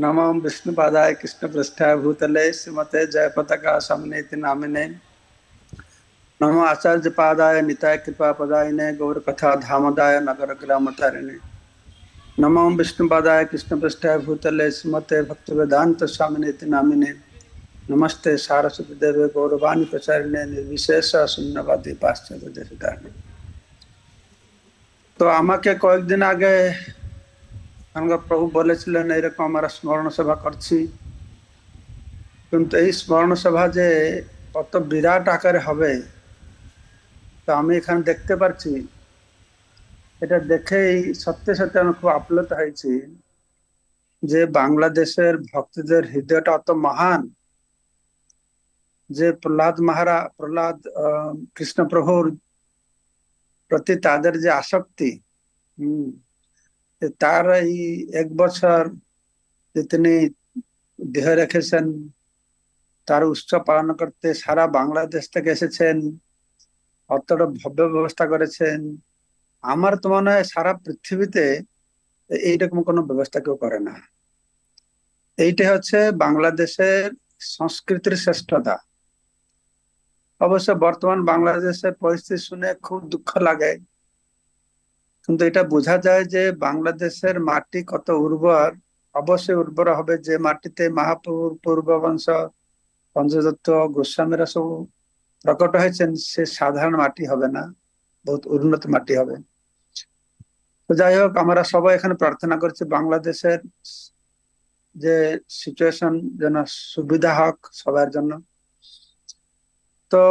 नमाम विष्णुपादाय कृष्णपृष्ठाय भूतले श्रीमते जयपतका समनेति नामिने। नमो आचार्य पादाय निताय कृपा पदायने गौरकथा धामदाय नगर ग्रामतारिणे नमो विष्णुपादाय कृष्णपृष्ठाय भूतले श्रीमते भक्तवेदांत स्वामिनेति नामिने। नमस्ते सारस्वती देव गौरवाणी प्रचारिणे निर्विशेष शून्यवादी पाश्चात्य तो आमा के कैक दिन आगे আমার প্রভু বলেছিলেন এরকম আমরা স্মরণ সভা করছি কিন্তু এই স্মরণ সভা যে কত বিরাট আকারে হবে তো আমি এখানে দেখতে পাচ্ছি এটা দেখেই সত্যি সত্যি আমি খুব আপ্লুত হয়েছি যে বাংলাদেশের ভক্তদের হৃদয়টা অত মহান যে প্রহ্লাদ মহারা প্রহ্লাদ কৃষ্ণ প্রভুর প্রতি তাদের যে আসক্তি হম তার এই এক বছর যে তিনি দেহ রেখেছেন, তার উৎসব পালন করতে সারা বাংলাদেশ থেকে এসেছেন, অতটা ভব্য ব্যবস্থা করেছেন। আমার তো মনে হয় সারা পৃথিবীতে এইরকম কোনো ব্যবস্থা কেউ করে না। এইটা হচ্ছে বাংলাদেশের সংস্কৃতির শ্রেষ্ঠতা। অবশ্য বর্তমান বাংলাদেশের পরিস্থিতি শুনে খুব দুঃখ লাগে। কিন্তু এটা বোঝা যায় যে বাংলাদেশের মাটি কত উর্বর। অবশ্যই উর্বর হবে যে মাটিতে মহাপুর পূর্ববংশ পঞ্চদত্ত গোস্বামীরা সব প্রকট হয়েছেন, সে সাধারণ মাটি হবে না, বহুত উন্নত মাটি হবে। তো যাই হোক, আমরা সবাই এখানে প্রার্থনা করছি বাংলাদেশের যে সিচুয়েশন যেন সুবিধা হোক সবার জন্য। তো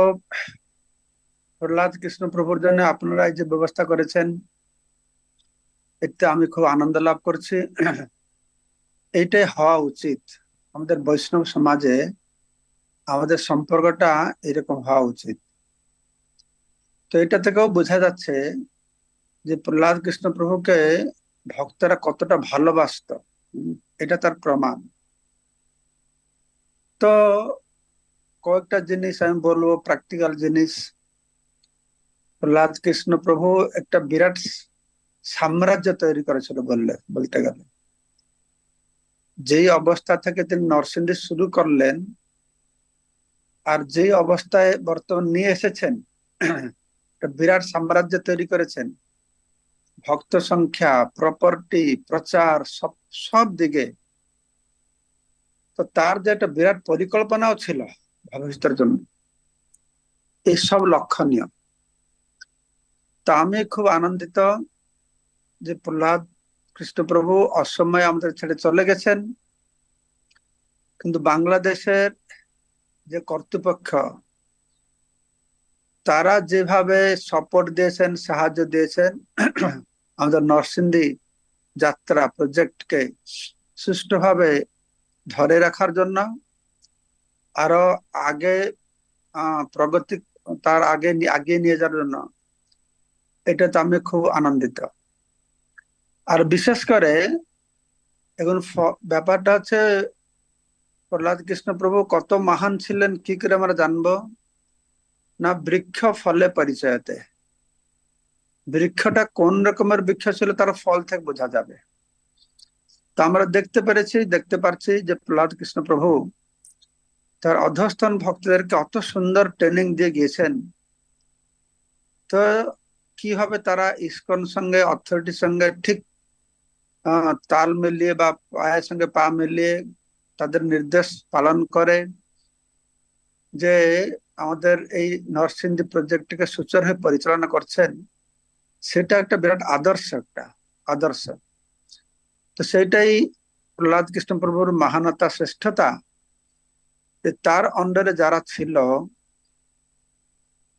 প্রহ্লাদ কৃষ্ণ প্রভুর জন্য আপনারা এই যে ব্যবস্থা করেছেন এতে আমি খুব আনন্দ লাভ করছি। এইটাই হওয়া উচিত। আমাদের বৈষ্ণব সমাজে আমাদের সম্পর্কটা এরকম হওয়া উচিত। তো এটা থেকেও বোঝা যাচ্ছে যে প্রহ্লাদ কৃষ্ণ প্রভুকে ভক্তরা কতটা ভালোবাসত। এটা তার প্রমাণ। তো কয়েকটা জিনিস আমি বলব প্র্যাকটিক্যাল জিনিস। প্রহ্লাদ কৃষ্ণ প্রভু একটা বিরাট সাম্রাজ্য তৈরি করেছিল বললে, বলতে গেলে। যেই অবস্থা থেকে তিনি নরসিংদী শুরু করলেন, আর যেই অবস্থায় বর্তমান নিয়ে এসেছেন বিরাট সাম্রাজ্য তৈরি করেছেন, ভক্ত সংখ্যা প্রপার্টি প্রচার, সব সব দিকে। তো তার যে একটা বিরাট পরিকল্পনাও ছিল ভবিষ্যতের জন্য এইসব লক্ষণীয়। তা আমি খুব আনন্দিত যে প্রহ্লাদ কৃষ্ণপ্রভু অসময়ে আমাদের ছেড়ে চলে গেছেন, কিন্তু বাংলাদেশের যে কর্তৃপক্ষ, তারা যেভাবে সাপোর্ট দিয়েছেন, সাহায্য দিয়েছেন, আমাদের নরসিংদী যাত্রা প্রজেক্টকে সুষ্ঠুভাবে ধরে রাখার জন্য, আরও আগে প্রগতি, তার আগে, আগিয়ে নিয়ে যাওয়ার জন্য এটাতে আমি খুব আনন্দিত। বিশেষ করে এখন ব্যাপারটা হচ্ছে প্রহ্লাদ কৃষ্ণ প্রভু কত মহান ছিলেন, কি করে আমরা জানব? না, বৃক্ষ ফলে পরিচয়তে। বৃক্ষটা কোন রকমের বৃক্ষ ছিল, তার ফল থেকে বোঝা যাবে। তো আমরা দেখতে পেরেছি, দেখতে পারছি যে প্রহ্লাদ কৃষ্ণ প্রভু তার অধস্থান ভক্তদেরকে অত সুন্দর ট্রেনিং দিয়ে গিয়েছেন। তো কীভাবে তারা ইস্কন সঙ্গে, অথরিটির সঙ্গে, ঠিক তাল মিলিয়ে বা পায়ের সঙ্গে পা মিলিয়ে তাদের নির্দেশ পালন করে যে আমাদের এই নরসিংদী প্রজেক্টকে সুচার হয়ে পরিচালনা করছেন, সেটা একটা বিরাট আদর্শ একটা, আদর্শ। তো সেটাই প্রহ্লাদ কৃষ্ণ প্রভুর মহানতা, শ্রেষ্ঠতা। তার অন্ডারে যারা ছিল,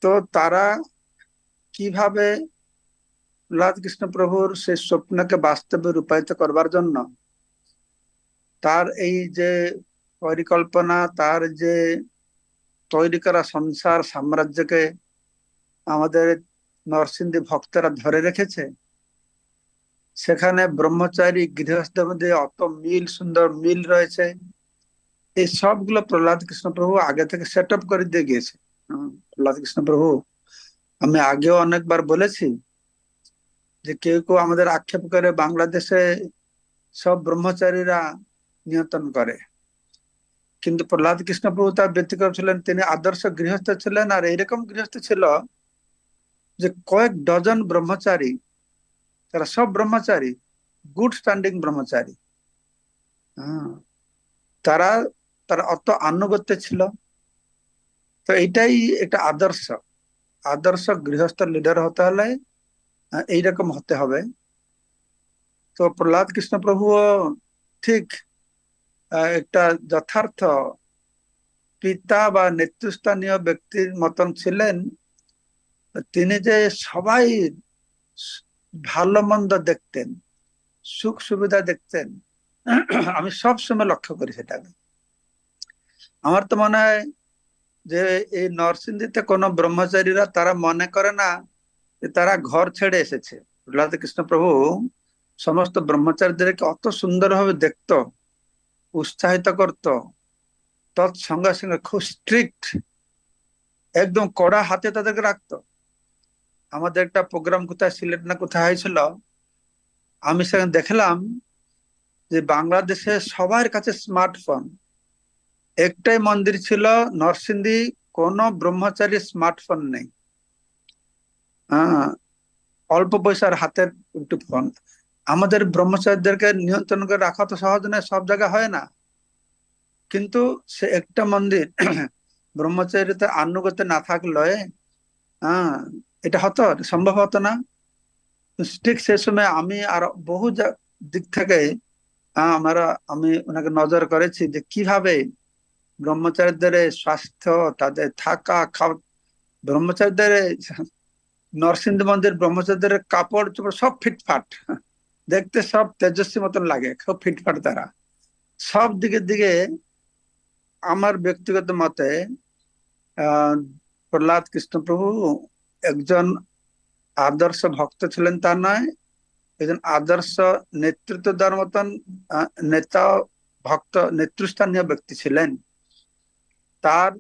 তো তারা কীভাবে প্রহ্লাদ কৃষ্ণ প্রভুর সেই স্বপ্নকে বাস্তবে রূপায়িত করবার জন্য তার এই যে পরিকল্পনা, তার যে তৈরি করা সংসার সাম্রাজ্যকে আমাদের নরসিংদী ভক্তরা ধরে রেখেছে, সেখানে ব্রহ্মচারী গৃহস্থের মধ্যে অত মিল, সুন্দর মিল রয়েছে। এই সবগুলো প্রহ্লাদ কৃষ্ণ প্রভু আগে থেকে সেট আপ করে দিয়ে গিয়েছে। প্রহ্লাদ কৃষ্ণ প্রভু, আমি আগেও অনেকবার বলেছি যে কেউ কেউ আমাদের আক্ষেপ করে বাংলাদেশে সব ব্রহ্মচারীরা নিয়ন্ত্রণ করে। কিন্তু প্রহ্লাদ কৃষ্ণ প্রভু তার ব্যতিক্রম ছিলেন, তিনি আদর্শ গৃহস্থ ছিলেন আর এইরকম গৃহস্থ ছিল যে কয়েক ডজন ব্রহ্মচারী, তারা সব ব্রহ্মচারী, গুড স্ট্যান্ডিং ব্রহ্মচারী। হ্যাঁ তারা তারা অত আনুগত্য ছিল। তো এইটাই একটা আদর্শ। আদর্শ গৃহস্থ লিডার হতে হলে এইরকম হতে হবে। তো প্রহ্লাদ কৃষ্ণ প্রভু ঠিক একটা যথার্থ পিতা বা নেতৃস্থানীয় ব্যক্তির মতন ছিলেন। তিনি যে সবাই ভালো মন্দ দেখতেন, সুখ সুবিধা দেখতেন, আমি সব সময় লক্ষ্য করি সেটাকে। আমার তো মনে হয় যে এই নরসিংদীতে কোন ব্রহ্মচারীরা তারা মনে করে না তারা ঘর ছেড়ে এসেছে। প্রহ্লাদ কৃষ্ণ প্রভু সমস্ত ব্রহ্মচারীদেরকে অত সুন্দর ভাবে দেখতো, উৎসাহিত করত, তৎসঙ্গে সঙ্গে খুব স্ট্রিক্ট একদম কড়া হাতে তাদেরকে রাখতো। আমাদের একটা প্রোগ্রাম কোথায়, সিলেট না কোথায় হয়েছিল, আমি সেখানে দেখলাম যে বাংলাদেশে সবার কাছে স্মার্টফোন একটাই মন্দির ছিল নরসিংদী, কোন ব্রহ্মচারী স্মার্টফোন নেই। অল্প পয়সার হাতের একটু ফোন। আমাদের ব্রহ্মচারীদেরকে নিয়ন্ত্রণ করে রাখা তো সহজ নয়, সব জায়গায় হয় না। কিন্তু সে একটা মন্দির ব্রহ্মচারীতে আনুগত্য না থাকলে হ্যাঁ এটা হতো সম্ভব হতো না। ঠিক সে সময় আমি আর বহু দিক থেকে আমরা, আমি ওনাকে নজর করেছি যে কীভাবে ব্রহ্মচারীদের স্বাস্থ্য, তাদের থাকা, খাওয়া, ব্রহ্মচারীদের নরসিংহ মন্দির ব্রহ্মচারীদের কাপড় চোপড় সব ফিটফাট দেখতে সব তেজস্বী মতন লাগে, খুব ফিটফাট তারা। সব দিকের দিকে আমার ব্যক্তিগত মতে প্রহ্লাদ কৃষ্ণপ্রভু একজন আদর্শ ভক্ত ছিলেন তা নয়, একজন আদর্শ নেতৃত্ব দেওয়ার মতন নেতা, ভক্ত, নেতৃস্থানীয় ব্যক্তি ছিলেন। তার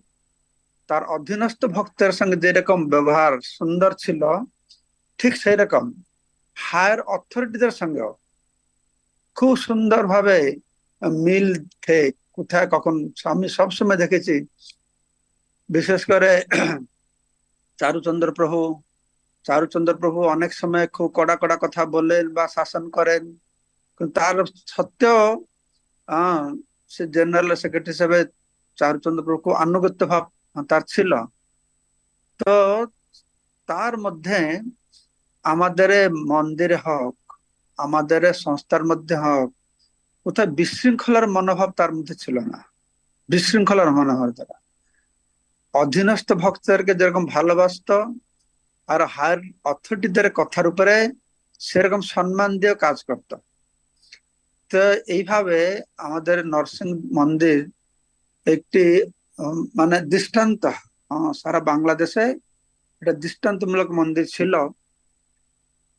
তার অধীনস্থ ভক্তের সঙ্গে যেরকম ব্যবহার সুন্দর ছিল, ঠিক সেই রকম হায়ার অথরিটিদের সঙ্গেও খুব সুন্দর ভাবে মিল খেয়ে কোথায় কখন আমি সবসময় দেখেছি। বিশেষ করে চারুচন্দ্র প্রভু চারুচন্দ্র প্রভু অনেক সময় খুব কড়া কড়া কথা বলেন বা শাসন করেন। তার সত্ত্বেও সে জেনারেল সেক্রেটারি হিসেবে চারুচন্দ্র প্রভু খুব আনুগত্য ভাব তার ছিল। তো তার মধ্যে আমাদের মন্দিরে হোক, আমাদের সংস্থার মধ্যে হোক কোথায় বিশৃঙ্খলার মনোভাব তার মধ্যে ছিল না। বিশৃঙ্খলার মনোভাব দ্বারা অধীনস্থ ভক্তদেরকে যেরকম ভালোবাসত, আর হায়ার অথরিটিদের কথার উপরে সেরকম সম্মান দিয়ে কাজ করত। তো এইভাবে আমাদের নরসিং মন্দির একটি মানে দৃষ্টান্ত সারা বাংলাদেশে এটা দৃষ্টান্তমূলক মন্দির ছিল।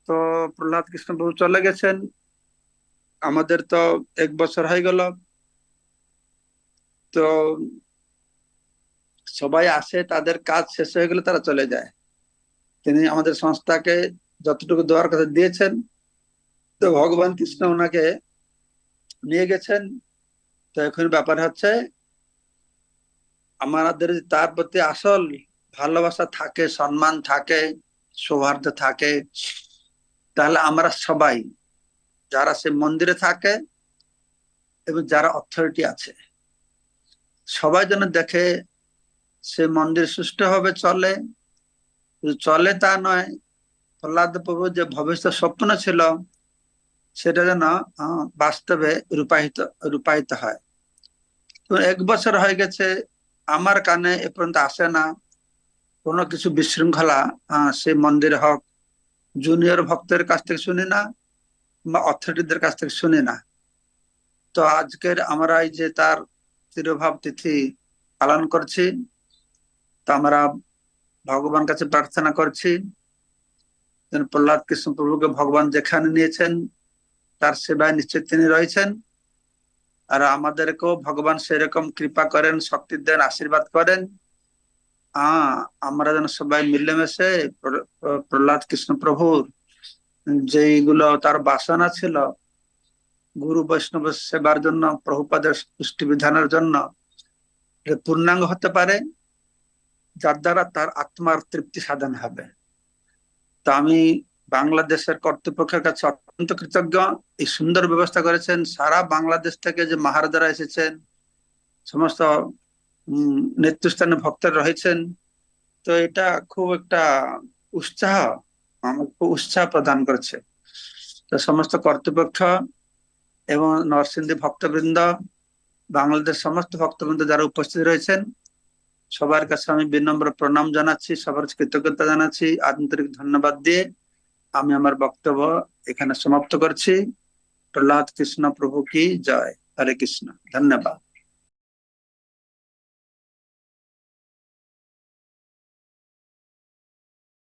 তো প্রহ্লাদ কৃষ্ণ প্রভু চলে গেছেন। আমাদের তো এক বছর হয়ে গেল। তো সবাই আসে, তাদের কাজ শেষ হয়ে গেলে তারা চলে যায়। তিনি আমাদের সংস্থাকে যতটুকু দেওয়ার কথা দিয়েছেন, তো ভগবান কৃষ্ণ ওনাকে নিয়ে গেছেন। তো এখন ব্যাপার হচ্ছে আমাদের তার প্রতি আসল ভালোবাসা থাকে, সম্মান থাকে, সৌহার্দ্য থাকে। তাহলে আমরা সবাই, যারা সে মন্দিরে থাকে এবং যারা অথরিটি আছে, সবাই যেন দেখে সে মন্দির সুষ্ঠুভাবে চলে। চলে তা নয়, প্রহ্লাদ প্রভু যে ভবিষ্যৎ স্বপ্ন ছিল, সেটা যেন বাস্তবে রূপায়িত রূপায়িত হয়। এক বছর হয়ে গেছে আমার কানে এ পর্যন্ত আসে না। কোনো কিছু বিশৃঙ্খলা সে মন্দির হোক জুনিয়র ভক্তের কাছ থেকে শুনি না বা অথরিটিদের কাছ থেকে শুনি না। তো আজকের আমরা এই যে তার তিরোভাব তিথি পালন করছি, তো আমরা ভগবান কাছে প্রার্থনা করছি প্রহ্লাদ কৃষ্ণ প্রভুকে ভগবান যেখানে নিয়েছেন, তার সেবায় নিশ্চিত তিনি রয়েছেন। আর আমাদেরকেও ভগবান সেরকম কৃপা করেন, শক্তি দেন, আশীর্বাদ করেন। আহ আমরা যেন সবাই মিলেমিশে প্রহ্লাদ কৃষ্ণ প্রভুর যেইগুলো তার বাসনা ছিল, গুরু বৈষ্ণব সেবার জন্য, প্রভুপাদের পুষ্টি বিধানের জন্য পূর্ণাঙ্গ হতে পারে, যার দ্বারা তার আত্মার তৃপ্তি সাধন হবে। তা আমি বাংলাদেশের কর্তৃপক্ষের কাছে অত্যন্ত কৃতজ্ঞ। এই সুন্দর ব্যবস্থা করেছেন। সারা বাংলাদেশ থেকে যে মহারাজারা এসেছেন, সমস্ত নেতৃস্থানে ভক্তরা রয়েছেন, তো এটা খুব একটা উৎসাহ, আমাকে উৎসাহ প্রদান করেছে। তো সমস্ত কর্তৃপক্ষ এবং নরসিংদী ভক্তবৃন্দ, বাংলাদেশ সমস্ত ভক্তবৃন্দ যারা উপস্থিত রয়েছেন, সবার কাছে আমি বিনম্র প্রণাম জানাচ্ছি, সবার কৃতজ্ঞতা জানাচ্ছি। আন্তরিক ধন্যবাদ দিয়ে আমি আমার বক্তব্য এখানে সমাপ্ত করছি। প্রহ্লাদ কৃষ্ণ প্রভু কি জয়। হরে কৃষ্ণ। ধন্যবাদ।